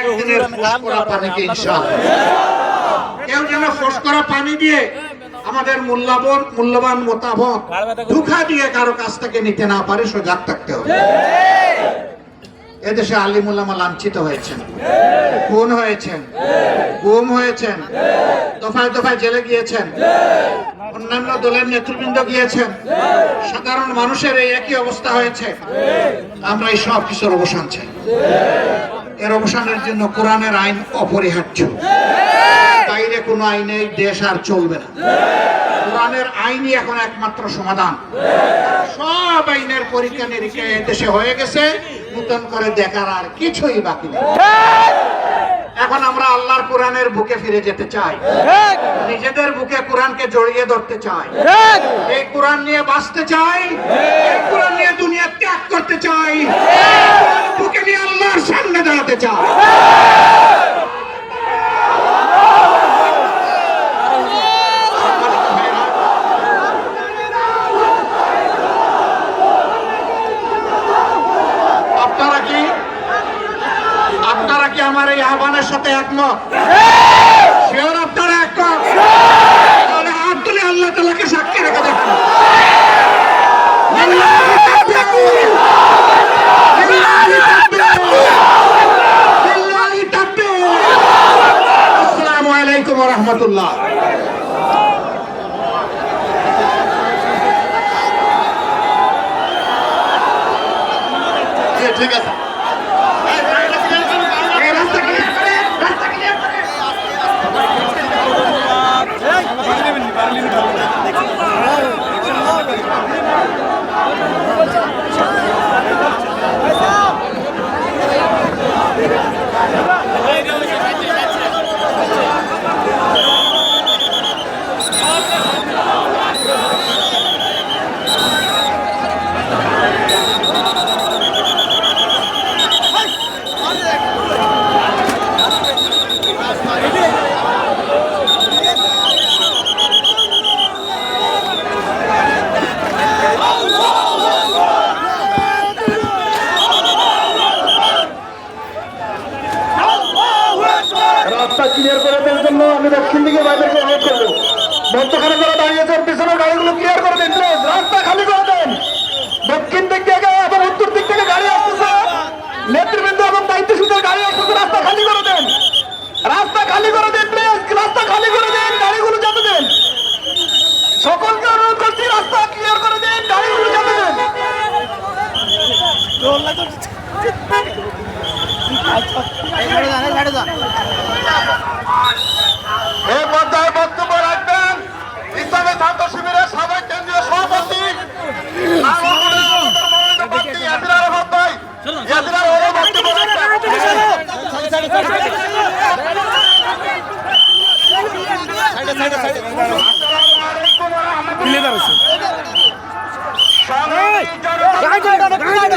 একদিনের করা পানিকে কেউ যেন করা পানি দিয়ে আমাদের মূল্যবান মূল্যবান মতামত ধোঁকা দিয়ে কারও কাছ থেকে নিতে না পারে সজাগ থাকতে হবে। এদেশে আলিমুল্লামা লাঞ্ছিত হয়েছেন। খুন হয়েছেন। গুম হয়েছেন। দফায় দফায় জেলে গিয়েছেন। অন্যান্য দলের নেতৃবৃন্দ গিয়েছেন। সাধারণ মানুষের এই একই অবস্থা হয়েছে। আমরা এই সব কিছুর অবসান চাই। এর অবসানের জন্য কোরআনের আইন অপরিহার্য। বাইরে কোনো আইনে দেশ আর চলবে না। কোরআনের আইনই এখন একমাত্র সমাধান। সব আইনের পরীক্ষা নিরীক্ষা দেশে হয়ে গেছে। নতুন করে দেখার আর কিছুই বাকি নেই। এখন আমরা আল্লাহর কোরআনের বুকে ফিরে যেতে চাই। নিজেদের বুকে কোরআনকে জড়িয়ে ধরতে চাই। এই কোরআন নিয়ে বাঁচতে চাই। এই কোরআন নিয়ে দুনিয়া ত্যাগ করতে চাই। বুকে নিয়ে আল্লাহর সামনে দাঁড়াতে চাই আপনারা কি আপনারা কি আমার এই আহ্বানের সাথে একমত। শিওর আল্লাহ তালাকে সাক্ষী রেখে দেখুন ঠিক আছে এই রাস্তা ক্লিয়ার করে রাস্তা ক্লিয়ার করে রাস্তা ক্লিয়ার করে দেওয়ার জন্য আমি দক্ষিণ দিকে বাইরেকে অনুরোধ করব মধ্যখানে যারা দাঁড়িয়েছেন পিছনের গাড়িগুলো ক্লিয়ার করে দিন রাস্তা খালি করে দেন। দক্ষিণ দিক থেকে এবং উত্তর দিক থেকে গাড়ি আসতেছে। নেতৃবৃন্দ এবং দায়িত্বশীলদের গাড়ি আসতেছে, রাস্তা খালি করে দেন। রাস্তা খালি করে দিন প্লিজ রাস্তা খালি করে দিন, গাড়িগুলো যেতে দেন। সকলকে অনুরোধ করছি, রাস্তা ক্লিয়ার করে দিন, গাড়িগুলো যেতে দেন। এই সংগ্রামী